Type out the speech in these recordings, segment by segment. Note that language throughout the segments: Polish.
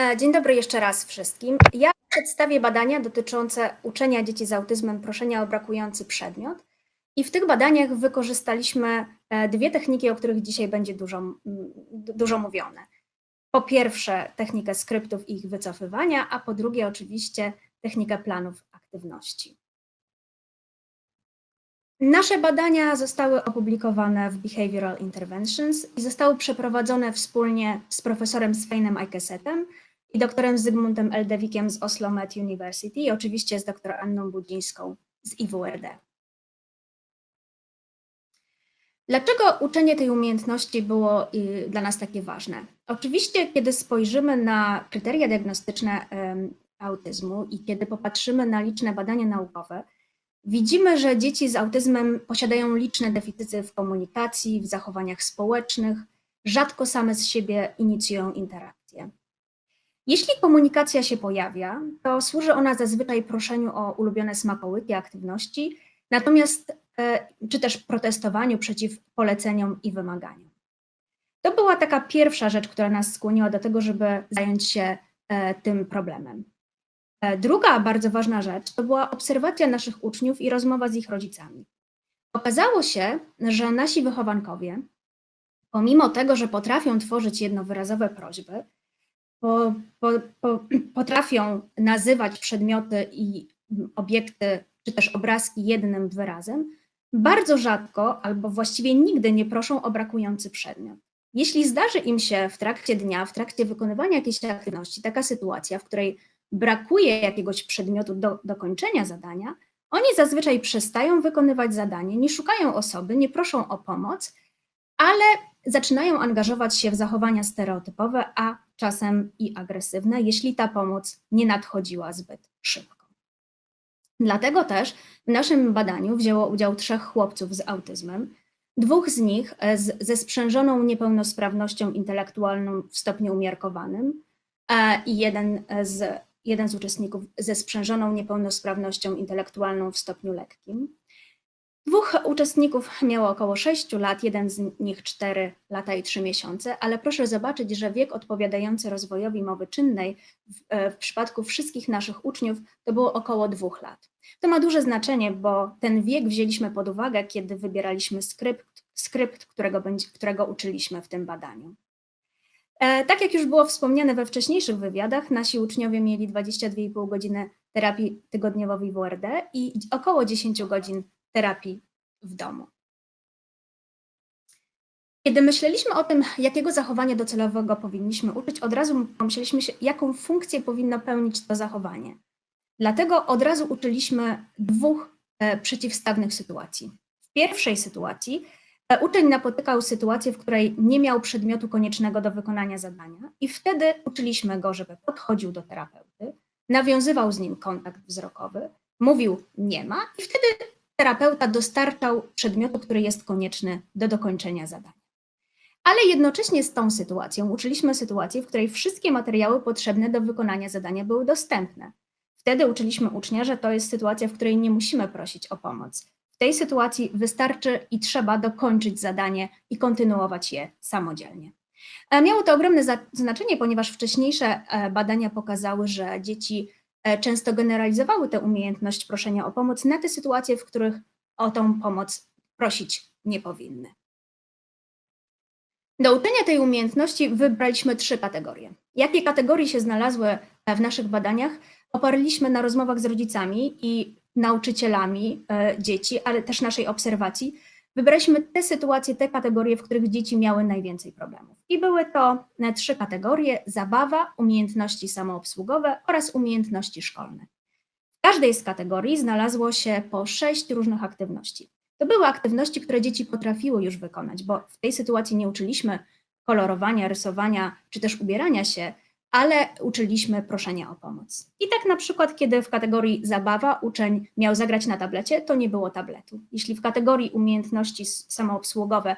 E, Dzień dobry jeszcze raz wszystkim. Ja przedstawię badania dotyczące uczenia dzieci z autyzmem proszenia o brakujący przedmiot. I w tych badaniach wykorzystaliśmy e, dwie techniki, o których dzisiaj będzie dużo, dużo mówione. Po pierwsze, technikę skryptów i ich wycofywania, a po drugie, oczywiście, technikę planów aktywności. Nasze badania zostały opublikowane w Behavioral Interventions i zostały przeprowadzone wspólnie z profesorem Sveinem Eikesetem i doktorem Zygmuntem Eldewikiem z Oslo Met University i oczywiście z doktor Anną Budzińską z IWRD. Dlaczego uczenie tej umiejętności było y, dla nas takie ważne? Oczywiście, kiedy spojrzymy na kryteria diagnostyczne autyzmu i kiedy popatrzymy na liczne badania naukowe, widzimy, że dzieci z autyzmem posiadają liczne deficyty w komunikacji, w zachowaniach społecznych, rzadko same z siebie inicjują interakcje. Jeśli komunikacja się pojawia, to służy ona zazwyczaj proszeniu o ulubione smakołyki, aktywności, natomiast e, czy też protestowaniu przeciw poleceniom i wymaganiom. To była taka pierwsza rzecz, która nas skłoniła do tego, żeby zająć się e, tym problemem. E, Druga bardzo ważna rzecz to była obserwacja naszych uczniów i rozmowa z ich rodzicami. Okazało się, że nasi wychowankowie, pomimo tego, że potrafią tworzyć jednowyrazowe prośby, po, po, po, potrafią nazywać przedmioty i obiekty, czy też obrazki jednym wyrazem, bardzo rzadko albo właściwie nigdy nie proszą o brakujący przedmiot. Jeśli zdarzy im się w trakcie dnia, w trakcie wykonywania jakiejś aktywności taka sytuacja, w której brakuje jakiegoś przedmiotu do dokończenia zadania, oni zazwyczaj przestają wykonywać zadanie, nie szukają osoby, nie proszą o pomoc, ale zaczynają angażować się w zachowania stereotypowe, a czasem i agresywne, jeśli ta pomoc nie nadchodziła zbyt szybko. Dlatego też w naszym badaniu wzięło udział trzech chłopców z autyzmem, dwóch z nich e, z, ze sprzężoną niepełnosprawnością intelektualną w stopniu umiarkowanym e, i jeden z, jeden z uczestników ze sprzężoną niepełnosprawnością intelektualną w stopniu lekkim. Dwóch uczestników miało około 6 lat, jeden z nich 4 lata i 3 miesiące, ale proszę zobaczyć, że wiek odpowiadający rozwojowi mowy czynnej w, e, w przypadku wszystkich naszych uczniów to było około 2 lat. To ma duże znaczenie, bo ten wiek wzięliśmy pod uwagę, kiedy wybieraliśmy skrypt, skrypt którego, będzie, którego uczyliśmy w tym badaniu. E, tak jak już było wspomniane we wcześniejszych wywiadach, nasi uczniowie mieli 22,5 godziny terapii tygodniowej w WRD i około 10 godzin terapii w domu. Kiedy myśleliśmy o tym, jakiego zachowania docelowego powinniśmy uczyć, od razu pomyśleliśmy się, jaką funkcję powinno pełnić to zachowanie. Dlatego od razu uczyliśmy dwóch e, przeciwstawnych sytuacji. W pierwszej sytuacji e, uczeń napotykał sytuację, w której nie miał przedmiotu koniecznego do wykonania zadania, i wtedy uczyliśmy go, żeby podchodził do terapeuty, nawiązywał z nim kontakt wzrokowy, mówił nie ma, i wtedy terapeuta dostarczał przedmiotu, który jest konieczny do dokończenia zadania. Ale jednocześnie z tą sytuacją uczyliśmy sytuacji, w której wszystkie materiały potrzebne do wykonania zadania były dostępne. Wtedy uczyliśmy ucznia, że to jest sytuacja, w której nie musimy prosić o pomoc. W tej sytuacji wystarczy i trzeba dokończyć zadanie i kontynuować je samodzielnie. E, miało to ogromne znaczenie, ponieważ wcześniejsze e, badania pokazały, że dzieci często generalizowały tę umiejętność proszenia o pomoc na te sytuacje, w których o tą pomoc prosić nie powinny. Do uczenia tej umiejętności wybraliśmy trzy kategorie. Jakie kategorie się znalazły w naszych badaniach, oparliśmy na rozmowach z rodzicami i nauczycielami e, dzieci, ale też naszej obserwacji, Wybraliśmy te sytuacje, te kategorie, w których dzieci miały najwięcej problemów. I były to e, trzy kategorie: zabawa, umiejętności samoobsługowe oraz umiejętności szkolne. W każdej z kategorii znalazło się po sześć różnych aktywności. To były aktywności, które dzieci potrafiły już wykonać, bo w tej sytuacji nie uczyliśmy kolorowania, rysowania czy też ubierania się, ale uczyliśmy proszenia o pomoc. I tak na przykład, kiedy w kategorii zabawa uczeń miał zagrać na tablecie, to nie było tabletu. Jeśli w kategorii umiejętności samoobsługowe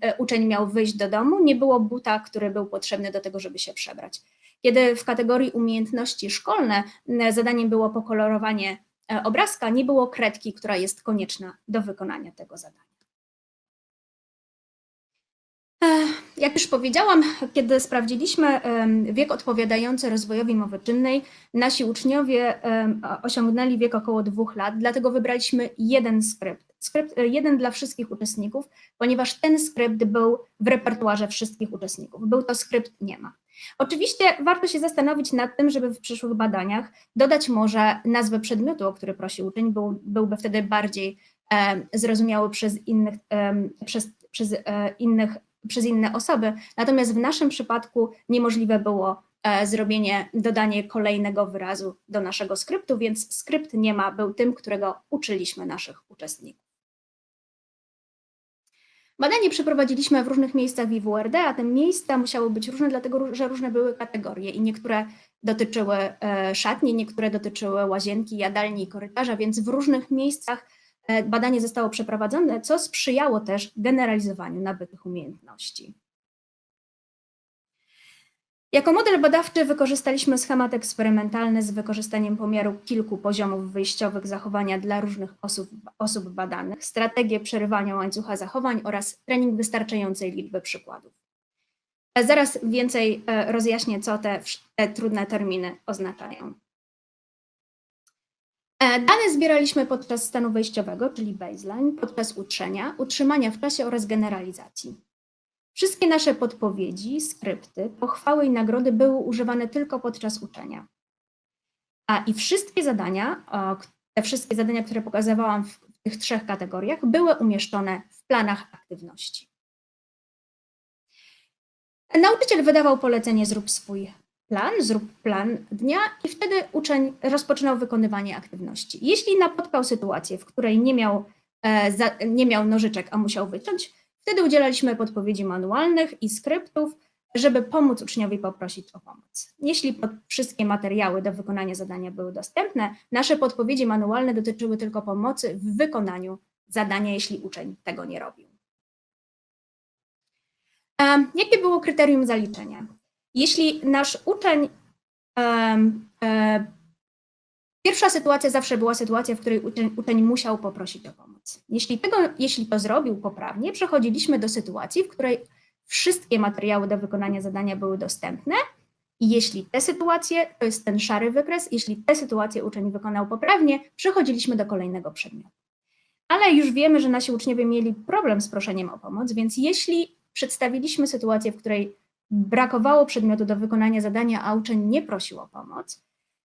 e, uczeń miał wyjść do domu, nie było buta, który był potrzebny do tego, żeby się przebrać. Kiedy w kategorii umiejętności szkolne zadaniem było pokolorowanie e, obrazka, nie było kredki, która jest konieczna do wykonania tego zadania. Jak już powiedziałam, kiedy sprawdziliśmy wiek odpowiadający rozwojowi mowy czynnej, nasi uczniowie osiągnęli wiek około dwóch lat, dlatego wybraliśmy jeden skrypt. Skrypt e, jeden dla wszystkich uczestników, ponieważ ten skrypt był w repertuarze wszystkich uczestników. Był to skrypt nie ma. Oczywiście warto się zastanowić nad tym, żeby w przyszłych badaniach dodać może nazwę przedmiotu, o który prosi uczeń, był, byłby wtedy bardziej e, zrozumiały przez innych, e, przez, przez e, innych przez inne osoby. Natomiast w naszym przypadku niemożliwe było e, zrobienie, dodanie kolejnego wyrazu do naszego skryptu, więc skrypt nie ma był tym, którego uczyliśmy naszych uczestników. Badanie przeprowadziliśmy w różnych miejscach w IWRD, a te miejsca musiały być różne, dlatego że różne były kategorie i niektóre dotyczyły e, szatni, niektóre dotyczyły łazienki, jadalni i korytarza, więc w różnych miejscach badanie zostało przeprowadzone, co sprzyjało też generalizowaniu nabytych umiejętności. Jako model badawczy wykorzystaliśmy schemat eksperymentalny z wykorzystaniem pomiaru kilku poziomów wyjściowych zachowania dla różnych osób, osób badanych, strategię przerywania łańcucha zachowań oraz trening wystarczającej liczby przykładów. E, zaraz więcej e, rozjaśnię, co te, te trudne terminy oznaczają. E, dane zbieraliśmy podczas stanu wejściowego, czyli baseline, podczas utrzenia, utrzymania w czasie oraz generalizacji. Wszystkie nasze podpowiedzi, skrypty, pochwały i nagrody były używane tylko podczas uczenia. A i wszystkie zadania, te wszystkie zadania, które pokazywałam w tych trzech kategoriach, były umieszczone w planach aktywności. Nauczyciel wydawał polecenie zrób swój plan, zrób plan dnia i wtedy uczeń rozpoczynał wykonywanie aktywności. Jeśli napotkał sytuację, w której nie miał, e, nie miał nożyczek, a musiał wyciąć, wtedy udzielaliśmy podpowiedzi manualnych i skryptów, żeby pomóc uczniowi poprosić o pomoc. Jeśli wszystkie materiały do wykonania zadania były dostępne, nasze podpowiedzi manualne dotyczyły tylko pomocy w wykonaniu zadania, jeśli uczeń tego nie robił. E, jakie było kryterium zaliczenia? Jeśli nasz uczeń, e, pierwsza sytuacja zawsze była sytuacja, w której uczeń, uczeń musiał poprosić o pomoc. Jeśli, tego, jeśli to zrobił poprawnie, przechodziliśmy do sytuacji, w której wszystkie materiały do wykonania zadania były dostępne i jeśli te sytuacje, to jest ten szary wykres, jeśli te sytuacje uczeń wykonał poprawnie, przechodziliśmy do kolejnego przedmiotu. Ale już wiemy, że nasi uczniowie mieli problem z proszeniem o pomoc, więc jeśli przedstawiliśmy sytuację, w której brakowało przedmiotu do wykonania zadania, a uczeń nie prosił o pomoc,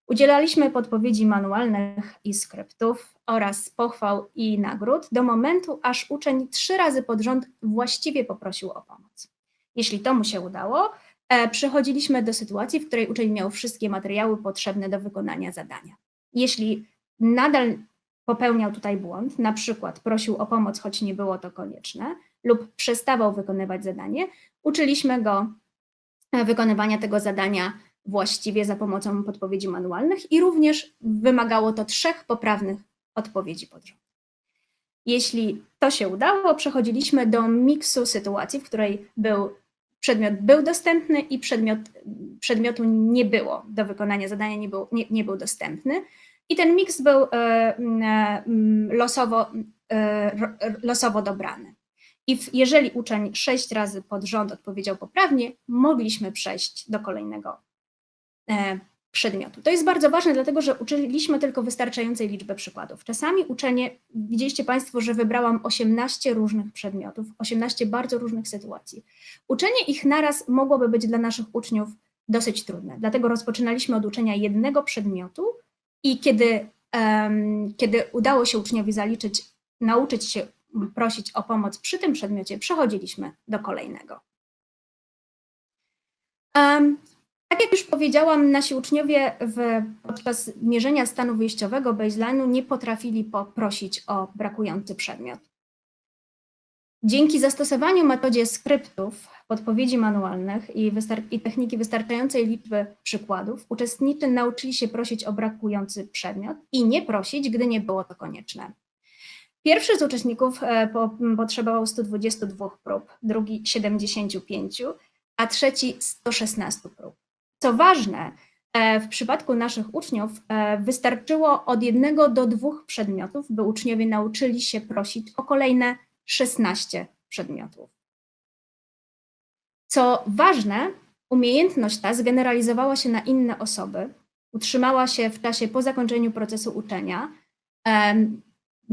udzielaliśmy podpowiedzi manualnych i skryptów oraz pochwał i nagród do momentu, aż uczeń trzy razy pod rząd właściwie poprosił o pomoc. Jeśli to mu się udało, e, przechodziliśmy do sytuacji, w której uczeń miał wszystkie materiały potrzebne do wykonania zadania. Jeśli nadal popełniał tutaj błąd, na przykład prosił o pomoc, choć nie było to konieczne, lub przestawał wykonywać zadanie, uczyliśmy go wykonywania tego zadania właściwie za pomocą podpowiedzi manualnych i również wymagało to trzech poprawnych odpowiedzi pod rząd. Jeśli to się udało, przechodziliśmy do miksu sytuacji, w której był, przedmiot był dostępny i przedmiot, przedmiotu nie było do wykonania zadania, nie był, nie, nie był dostępny. I ten miks był e, e, losowo, e, losowo dobrany. I jeżeli uczeń sześć razy pod rząd odpowiedział poprawnie, mogliśmy przejść do kolejnego e, przedmiotu. To jest bardzo ważne, dlatego że uczyliśmy tylko wystarczającej liczby przykładów. Czasami uczenie, widzieliście Państwo, że wybrałam 18 różnych przedmiotów, 18 bardzo różnych sytuacji. Uczenie ich naraz mogłoby być dla naszych uczniów dosyć trudne, dlatego rozpoczynaliśmy od uczenia jednego przedmiotu i kiedy, um, kiedy udało się uczniowi zaliczyć, nauczyć się prosić o pomoc przy tym przedmiocie, przechodziliśmy do kolejnego. Tak jak już powiedziałam, nasi uczniowie w, podczas mierzenia stanu wyjściowego baseline'u nie potrafili poprosić o brakujący przedmiot. Dzięki zastosowaniu metodzie skryptów, podpowiedzi manualnych i, i, techniki wystarczającej liczby przykładów, uczestnicy nauczyli się prosić o brakujący przedmiot i nie prosić, gdy nie było to konieczne. Pierwszy z uczestników e, potrzebował 122 prób, drugi 75, a trzeci 116 prób. Co ważne, e, w przypadku naszych uczniów e, wystarczyło od jednego do dwóch przedmiotów, by uczniowie nauczyli się prosić o kolejne 16 przedmiotów. Co ważne, umiejętność ta zgeneralizowała się na inne osoby, utrzymała się w czasie po zakończeniu procesu uczenia.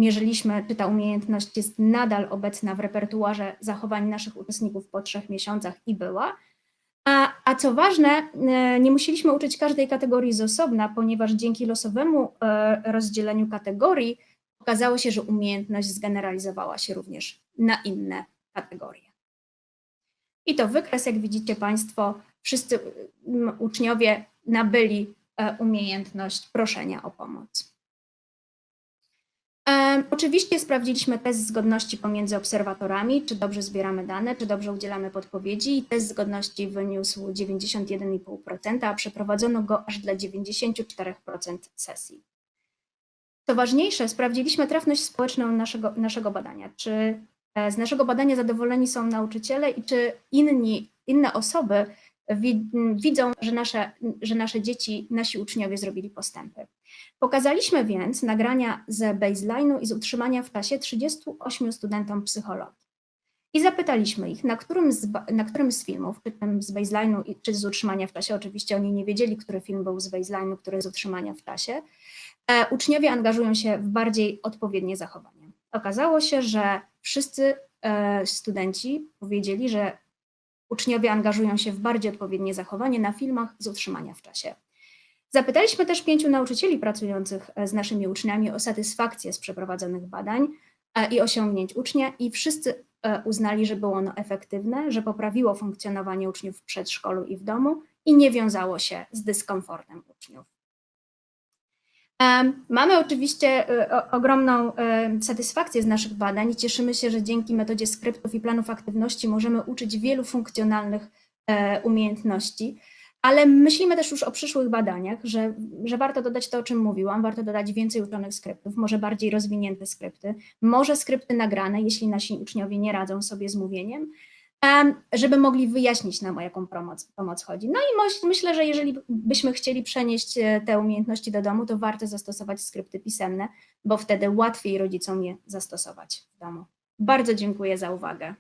Mierzyliśmy, czy ta umiejętność jest nadal obecna w repertuarze zachowań naszych uczestników po trzech miesiącach i była. A, a co ważne, e, nie musieliśmy uczyć każdej kategorii z osobna, ponieważ dzięki losowemu e, rozdzieleniu kategorii okazało się, że umiejętność zgeneralizowała się również na inne kategorie. I to wykres, jak widzicie Państwo, wszyscy uczniowie nabyli e, umiejętność proszenia o pomoc. Oczywiście sprawdziliśmy test zgodności pomiędzy obserwatorami, czy dobrze zbieramy dane, czy dobrze udzielamy podpowiedzi i test zgodności wyniósł 91,5%, a przeprowadzono go aż dla 94% sesji. Co ważniejsze, sprawdziliśmy trafność społeczną naszego, naszego badania. Czy e, z naszego badania zadowoleni są nauczyciele i czy inni, inne osoby wi- widzą, że nasze, że nasze dzieci, nasi uczniowie zrobili postępy. Pokazaliśmy więc nagrania z baseline'u i z utrzymania w czasie 38 studentom psychologii. I zapytaliśmy ich, na którym z, na którym z filmów, czy tym z baseline'u, czy z utrzymania w czasie, oczywiście oni nie wiedzieli, który film był z baseline'u, który z utrzymania w czasie, e, uczniowie angażują się w bardziej odpowiednie zachowania. Okazało się, że wszyscy e, studenci powiedzieli, że uczniowie angażują się w bardziej odpowiednie zachowanie na filmach z utrzymania w czasie. Zapytaliśmy też pięciu nauczycieli pracujących e, z naszymi uczniami o satysfakcję z przeprowadzonych badań e, i osiągnięć ucznia i wszyscy e, uznali, że było ono efektywne, że poprawiło funkcjonowanie uczniów w przedszkolu i w domu i nie wiązało się z dyskomfortem uczniów. Mamy oczywiście ogromną satysfakcję z naszych badań i cieszymy się, że dzięki metodzie skryptów i planów aktywności możemy uczyć wielu funkcjonalnych umiejętności, ale myślimy też już o przyszłych badaniach, że, że warto dodać to, o czym mówiłam, warto dodać więcej uczonych skryptów, może bardziej rozwinięte skrypty, może skrypty nagrane, jeśli nasi uczniowie nie radzą sobie z mówieniem, em, żeby mogli wyjaśnić nam, o jaką pomoc, pomoc chodzi. No i myślę, że jeżeli byśmy chcieli przenieść e, te umiejętności do domu, to warto zastosować skrypty pisemne, bo wtedy łatwiej rodzicom je zastosować w domu. Bardzo dziękuję za uwagę.